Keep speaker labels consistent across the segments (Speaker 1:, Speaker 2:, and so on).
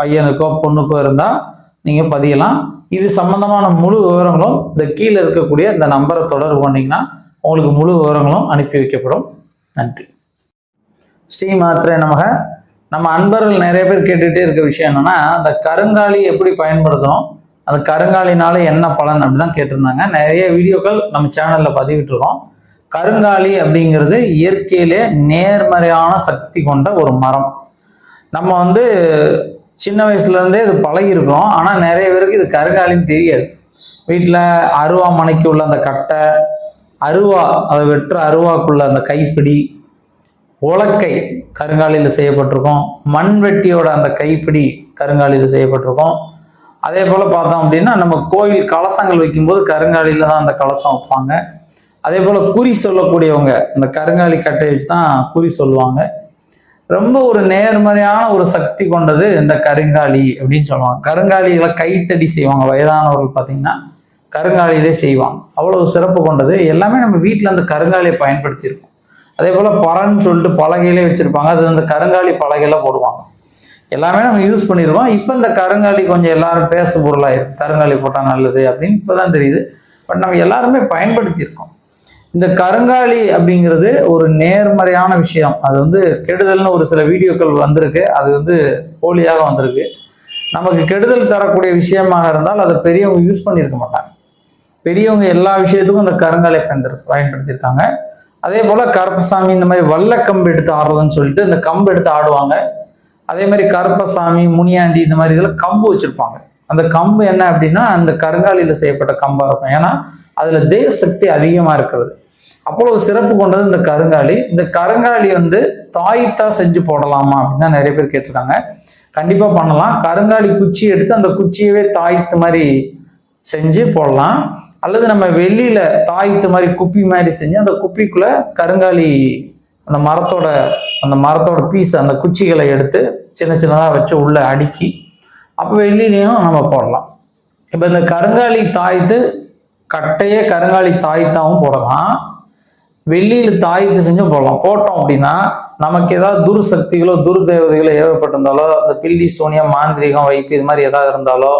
Speaker 1: பையனுக்கோ பொண்ணுக்கோ இருந்தால் நீங்கள் பதியலாம். இது சம்பந்தமான முழு விவரங்களும் இந்த கீழே இருக்கக்கூடிய இந்த நம்பரை தொடர்பு பண்ணிங்கன்னா உங்களுக்கு முழு விவரங்களும் அனுப்பி வைக்கப்படும். நன்றி. ஸ்ரீ மாத்திரை நமக. நம்ம அன்பர்கள் நிறைய பேர் கேட்டுகிட்டே இருக்க விஷயம் என்னென்னா அந்த கருங்காலி எப்படி பயன்படுத்தணும் அந்த கருங்காலினால என்ன பலன் அப்படிதான் கேட்டிருந்தாங்க. நிறைய வீடியோக்கள் நம்ம சேனல்ல பதிவிட்டுருக்கோம். கருங்காலி அப்படிங்கிறது இயற்கையிலே நேர்மறையான சக்தி கொண்ட ஒரு மரம். நம்ம வந்து சின்ன வயசுலேருந்தே இது பழகிருக்கோம் ஆனால் நிறைய பேருக்கு இது கருங்காலின்னு தெரியாது. வீட்டில் அருவா மனைக்கு உள்ள அந்த கட்டை அருவா அதை வெற்ற அருவாக்குள்ள அந்த கைப்பிடி உலக்கை கருங்காலியில் செய்யப்பட்டிருக்கும். மண்வெட்டியோட அந்த கைப்பிடி கருங்காலியில் செய்யப்பட்டிருக்கும். அதே போல் பார்த்தோம் அப்படின்னா நம்ம கோயில் கலசங்கள் வைக்கும்போது கருங்காலியில் தான் அந்த கலசம் வைப்பாங்க. அதே போல் குறி சொல்லக்கூடியவங்க இந்த கருங்காலி கட்டையை வச்சு தான் குறி சொல்லுவாங்க. ரொம்ப ஒரு நேர்மறையான ஒரு சக்தி கொண்டது இந்த கருங்காலி அப்படின்னு சொல்லுவாங்க. கருங்காலிகளை கைத்தடி செய்வாங்க. வயதானவர்கள் பார்த்தீங்கன்னா கருங்காலியிலே செய்வாங்க. அவ்வளவு சிறப்பு கொண்டது. எல்லாமே நம்ம வீட்டில் அந்த கருங்காலியை பயன்படுத்தியிருக்கோம். அதே போல் பறன்னு சொல்லிட்டு பலகையிலே வச்சுருப்பாங்க. அது அந்த கருங்காலி பலகையில போடுவாங்க. எல்லாமே நம்ம யூஸ் பண்ணியிருக்கோம் இப்போ இந்த கருங்காலி கொஞ்சம் எல்லாரும் பேச பொருளாக இருக்கு கருங்காலி போட்டால் நல்லது அப்படின்னு இப்போ தான் தெரியுது. பட் நம்ம எல்லாருமே பயன்படுத்தியிருக்கோம். இந்த கருங்காலி அப்படிங்கிறது ஒரு நேர்மறையான விஷயம். அது வந்து கெடுதல்னு ஒரு சில வீடியோக்கள் வந்திருக்கு. அது வந்து போலியாக வந்திருக்கு. நமக்கு கெடுதல் தரக்கூடிய விஷயமாக இருந்தால் அதை பெரியவங்க யூஸ் பண்ணியிருக்க மாட்டாங்க. பெரியவங்க எல்லா விஷயத்துக்கும் இந்த கருங்காலை பயன்படு பயன்படுத்தியிருக்காங்க. அதே போல் கருப்பசாமி இந்த மாதிரி வல்ல கம்பு எடுத்து ஆடுறதுன்னு சொல்லிட்டு இந்த கம்பு எடுத்து ஆடுவாங்க. அதே மாதிரி கருப்பசாமி முனியாண்டி இந்த மாதிரி இதில் கம்பு வச்சுருப்பாங்க. அந்த கம்பு என்ன அப்படின்னா அந்த கருங்காலியில் செய்யப்பட்ட கம்பாக இருக்கும். ஏன்னா அதில் தெய்வ சக்தி அதிகமாக இருக்கிறது. அவ்வளவு சிறப்பு கொண்டது இந்த கருங்காலி. இந்த கருங்காலி வந்து தாய்த்தா செஞ்சு போடலாமா அப்படின்னு நிறைய பேர் கேட்டிருக்காங்க. கண்டிப்பாக பண்ணலாம். கருங்காலி குச்சி எடுத்து அந்த குச்சியவே தாய்த்து மாதிரி செஞ்சு போடலாம். அல்லது நம்ம வெளியில தாய்த்து மாதிரி குப்பி மாதிரி செஞ்சு அந்த குப்பிக்குள்ள கருங்காலி அந்த மரத்தோட அந்த மரத்தோட பீஸ் அந்த குச்சிகளை எடுத்து சின்ன சின்னதாக வச்சு உள்ள அடுக்கி அப்போ வெளியிலையும் நம்ம போடலாம். இப்போ இந்த கருங்காலி தாய்த்து கட்டையே கருங்காலி தாய்த்தாவும் போடலாம். வெள்ளியில் தாய்த்து செஞ்சும் போடலாம். போட்டோம் அப்படின்னா நமக்கு ஏதாவது துர் சக்திகளோ துர் தேவதைகளோ ஏவப்பட்டிருந்தாலோ இந்த பில்லி சோனியம் மாந்திரிகம் வைப்பு இது மாதிரி ஏதாவது இருந்தாலோ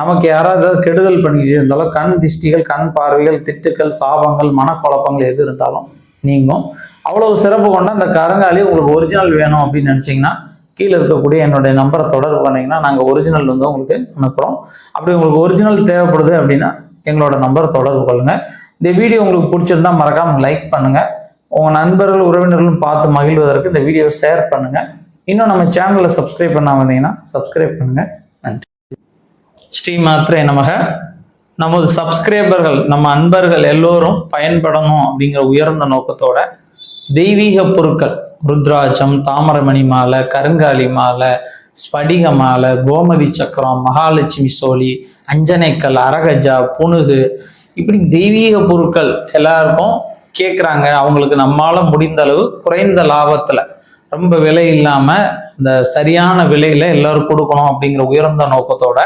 Speaker 1: நமக்கு யாராவது ஏதாவது கெடுதல் பண்ணிக்கிட்டு இருந்தாலோ கண் திஷ்டிகள் கண் பார்வைகள் திட்டுக்கள் சாபங்கள் மனக்குழப்பங்கள் எது இருந்தாலும் நீங்கும். அவ்வளவு சிறப்பு கொண்ட அந்த கருங்காலி உங்களுக்கு ஒரிஜினல் வேணும் அப்படின்னு நினச்சிங்கன்னா கீழே இருக்கக்கூடிய என்னுடைய நம்பரை தொடர்பு பண்ணிங்கன்னா நாங்கள் ஒரிஜினல் வந்து உங்களுக்கு அனுப்புகிறோம் அப்படி உங்களுக்கு ஒரிஜினல் தேவைப்படுது அப்படின்னா எங்களோட நம்பர் தொடர்பு கொள்ளுங்கள் இந்த வீடியோ உங்களுக்கு பிடிச்சிருந்தா மறக்காமல் லைக் பண்ணுங்கள் உங்கள் நண்பர்கள் உறவினர்களும் பார்த்து மகிழ்வதற்கு இந்த வீடியோவை ஷேர் பண்ணுங்கள் இன்னும் நம்ம சேனலில் சப்ஸ்கிரைப் பண்ணாமல் வந்தீங்கன்னா சப்ஸ்கிரைப் பண்ணுங்கள் நன்றி. ஸ்ரீ மாத்திரை நமக. நமது சப்ஸ்கிரைபர்கள் நம்ம அன்பர்கள் எல்லோரும் பயன்படணும் அப்படிங்கிற உயர்ந்த நோக்கத்தோட தெய்வீக பொருட்கள் ருத்ராட்சம் தாமரமணி மாலை கருங்காலி மாலை ஸ்படிக மாலை கோமதி சக்கரம் மகாலட்சுமி சோழி அஞ்சனைக்கல் அரகஜா புனுது இப்படி தெய்வீக பொருட்கள் எல்லாருக்கும் கேட்குறாங்க அவங்களுக்கு நம்மால முடிந்த அளவு குறைந்த லாபத்தில். ரொம்ப விலை இல்லாமல் இந்த சரியான விலையில் எல்லோரும் கொடுக்கணும் அப்படிங்கிற உயர்ந்த நோக்கத்தோட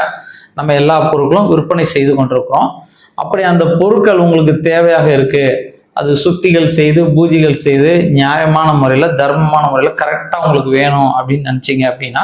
Speaker 1: நம்ம எல்லா பொருட்களும் விற்பனை செய்து கொண்டிருக்கிறோம். அப்படி அந்த பொருட்கள் உங்களுக்கு தேவையாக இருக்கு. அது சுத்திகள் செய்து பூஜைகள் செய்து நியாயமான முறையில் தர்மமான முறையில் கரெக்டாக உங்களுக்கு வேணும் அப்படின்னு நினச்சிங்க அப்படின்னா